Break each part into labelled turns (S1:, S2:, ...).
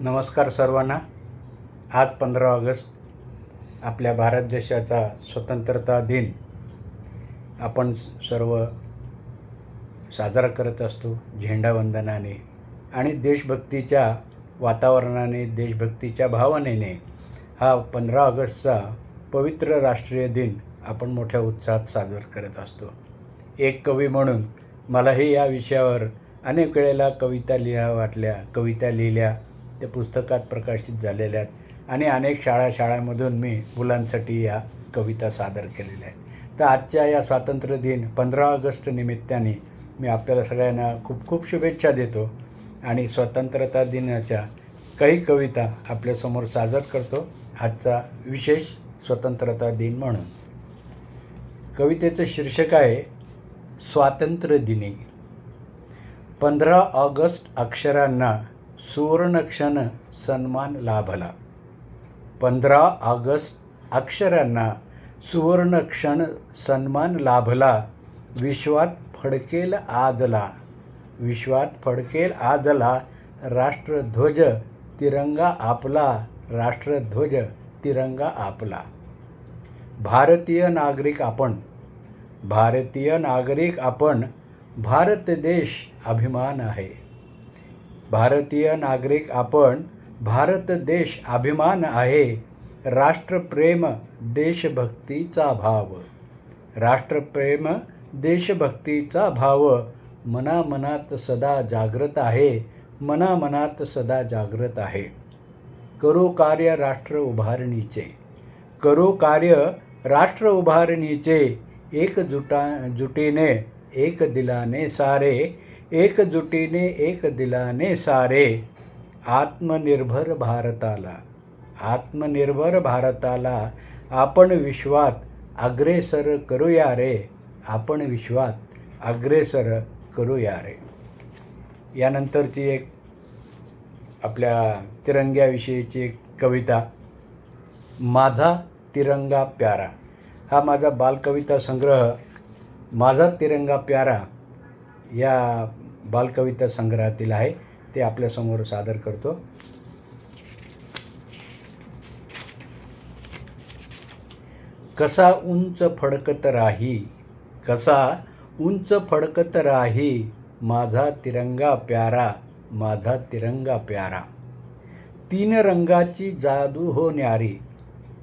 S1: नमस्कार सर्वांना. आज पंधरा ऑगस्ट आपल्या भारत देशाचा स्वतंत्रता दिन आपण सर्व साजरा करत असतो झेंडावंदनाने आणि देशभक्तीच्या वातावरणाने देशभक्तीच्या भावनेने. हा पंधरा ऑगस्टचा पवित्र राष्ट्रीय दिन आपण मोठ्या उत्साहात साजरा करत असतो. एक कवी म्हणून मलाही या विषयावर अनेक वेळेला कविता लिहा वाटल्या कविता लिहिल्या. त्या पुस्तकात प्रकाशित झालेल्या आहेत. आणि अनेक शाळा शाळांमधून मी मुलांसाठी या कविता सादर केलेल्या आहेत. तर आजच्या या स्वातंत्र्य दिन पंधरा ऑगस्ट निमित्ताने मी आपल्याला सगळ्यांना खूप खूप शुभेच्छा देतो आणि स्वतंत्रता दिनाच्या काही कविता आपल्यासमोर सादर करतो. आजचा विशेष स्वतंत्रता दिन म्हणून. कवितेचं शीर्षक आहे स्वातंत्र्य दिनी. पंधरा ऑगस्ट अक्षरांना सुवर्णक्षण सन्मान लाभला. पंधरा ऑगस्ट अक्षरांना सुवर्णक्षण सन्मान लाभला. विश्वात फडकेल आजला. विश्वात फडकेल आजला. राष्ट्रध्वज तिरंगा आपला. राष्ट्रध्वज तिरंगा आपला. भारतीय नागरिक आपण. भारतीय नागरिक आपण. भारत देश अभिमान आहे. भारतीय नागरिक आपण भारत देश अभिमान आहे. राष्ट्रप्रेम देशभक्तीचा भाव. राष्ट्रप्रेम देशभक्तीचा भाव. मनामनात सदा जागृत आहे. मनामनात सदा जागृत आहे. करो कार्य राष्ट्र उभारणीचे. करो कार्य राष्ट्र उभारणीचे. एकजुटा जुटीने एक दिलाने सारे. एकजुटीने एक दिलाने सारे. आत्मनिर्भर भारताला. आत्मनिर्भर भारताला आपण विश्वात अग्रेसर करूया रे. आपण विश्वात अग्रेसर करूया रे. यानंतरची एक आपल्या तिरंग्याविषयीची एक कविता. माझा तिरंगा प्यारा. हा माझा बालकविता संग्रह. माझा तिरंगा प्यारा या बालकविता संग्रहातील आहे ते आपल्यासमोर सादर करतो. कसा उंच फडकत राही कसा उंच फडकत राही माझा तिरंगा प्यारा माझा तिरंगा प्यारा. तीन रंगाची जादू हो न्यारी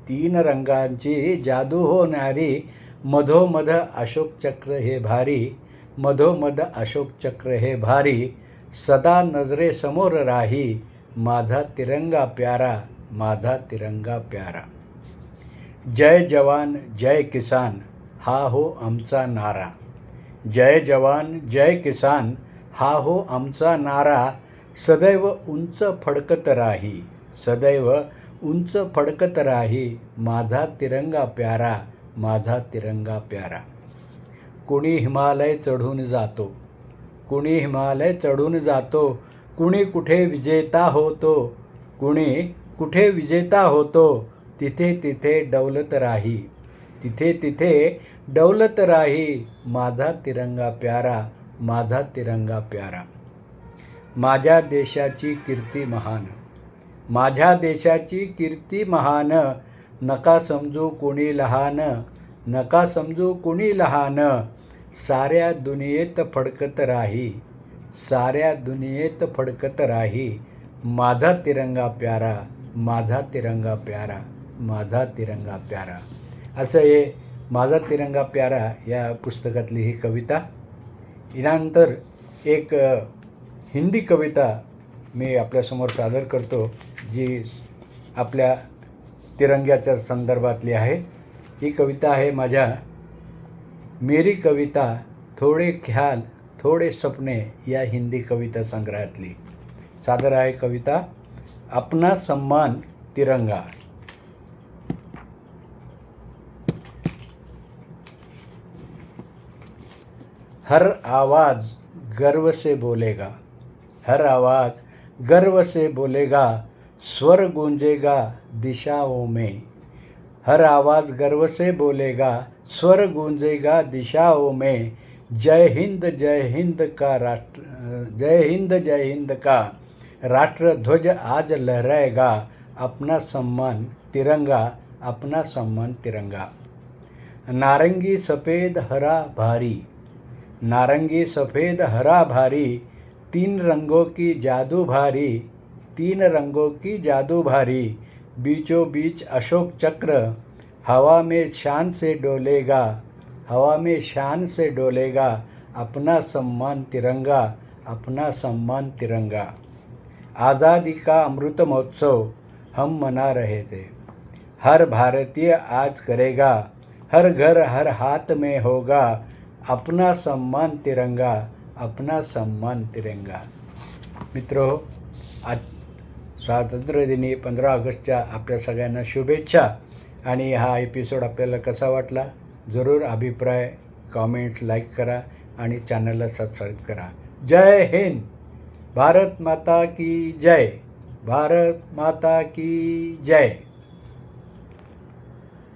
S1: तीन रंगांची जादू हो न्यारी मधोमध अशोक चक्र हे भारी मधोमध अशोक चक्र हे भारी सदा नजरेसमोर राही माझा तिरंगा प्यारा माझा तिरंगा प्यारा. जय जवान जय किसान हा हो आमचा नारा. जय जवान जय किसान हा हो आमचा नारा. सदैव उंच फडकत राही सदैव उंच फडकत राही माझा तिरंगा प्यारा माझा तिरंगा प्यारा. कुणी हिमालय चढून जातो. कुणी हिमालय चढून जातो. कुणी कुठे विजेता होतो. कुणी कुठे विजेता होतो. तिथे तिथे डौलत राही. तिथे तिथे डौलत राही. माझा तिरंगा प्यारा माझा तिरंगा प्यारा. माझ्या देशाची कीर्ती महान. माझ्या देशाची कीर्ती महान. नका समजू कोणी लहान. नका समजू कोणी लहान. साऱ्या दुनियेत फडकत राही साऱ्या दुनियेत फडकत राही. माझा तिरंगा प्यारा माझा तिरंगा प्यारा माझा तिरंगा प्यारा. असं हे माझा तिरंगा प्यारा या पुस्तकातली ही कविता. यानंतर एक हिंदी कविता मी आपल्यासमोर सादर करतो जी आपल्या तिरंग्याच्या संदर्भातली आहे. ही कविता आहे माझ्या मेरी कविता थोडे ख्याल थोडे सपने या हिंदी कविता संग्रहातली. सादर आहे कविता अपना सम्मान तिरंगा. हर आवाज़ गर्व से बोलेगा हर आवाज़ गर्व से बोलेगा स्वर गूंजेगा दिशाओं में। हर आवाज़ गर्व से बोलेगा, स्वर गूंजेगा दिशाओं में। जय हिंद जय हिंद का राष्ट्र, जय हिंद जय हिंद का राष्ट्रध्वज आज लहराएगा। अपना सम्मान तिरंगा, अपना सम्मान तिरंगा। नारंगी सफ़ेद हरा भारी, नारंगी सफ़ेद हरा भारी, तीन रंगों की जादू भारी, तीन रंगों की जादू भारी। बीचों बीच अशोक चक्र हवा में शान से डोलेगा, हवा में शान से डोलेगा, अपना सम्मान तिरंगा, अपना सम्मान तिरंगा। आज़ादी का अमृत महोत्सव हम मना रहे थे। हर भारतीय आज करेगा, हर घर हर हाथ में होगा, अपना सम्मान तिरंगा, अपना सम्मान तिरंगा। मित्र स्वातंत्र्यदिनी पंधरा ऑगस्टच्या आपल्या सगळ्यांना शुभेच्छा. आणि हा एपिसोड आपल्याला कसा वाटला? जरूर अभिप्राय कॉमेंट्स लाईक करा आणि चॅनलला सबस्क्राईब करा. जय हिंद! भारत माता की जय! भारत माता की जय!